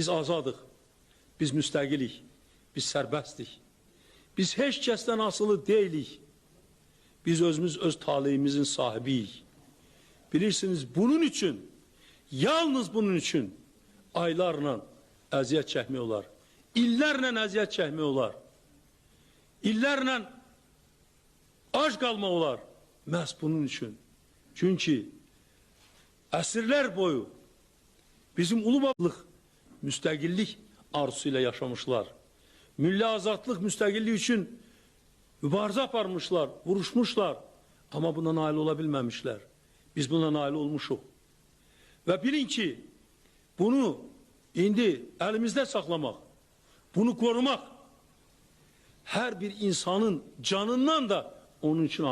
Biz azadıq. Biz müstəqilik. Biz sərbəstdik. Biz heç kəsdən asılı deyilik. Biz özümüz öz taleyimizin sahibiyik. Bilirsiniz bunun için, yalnız bunun için aylarla əziyyət çəkmək olar. İllərlə əziyyət çəkmək olar. İllərlə ac qalmaq olar. Məhz bunun için. Çünkü əsrlər boyu bizim ulu babalıq müstəqillik arzusuyla yaşamışlar. Milli azadlıq müstəqillik üçün mübarizə aparmışlar, vuruşmuşlar. Ama buna nail ola bilməmişlər. Biz buna nail olmuşuq. Və bilin ki, bunu indi əlimizdə saxlamaq, bunu korumaq hər bir insanın canından da onun için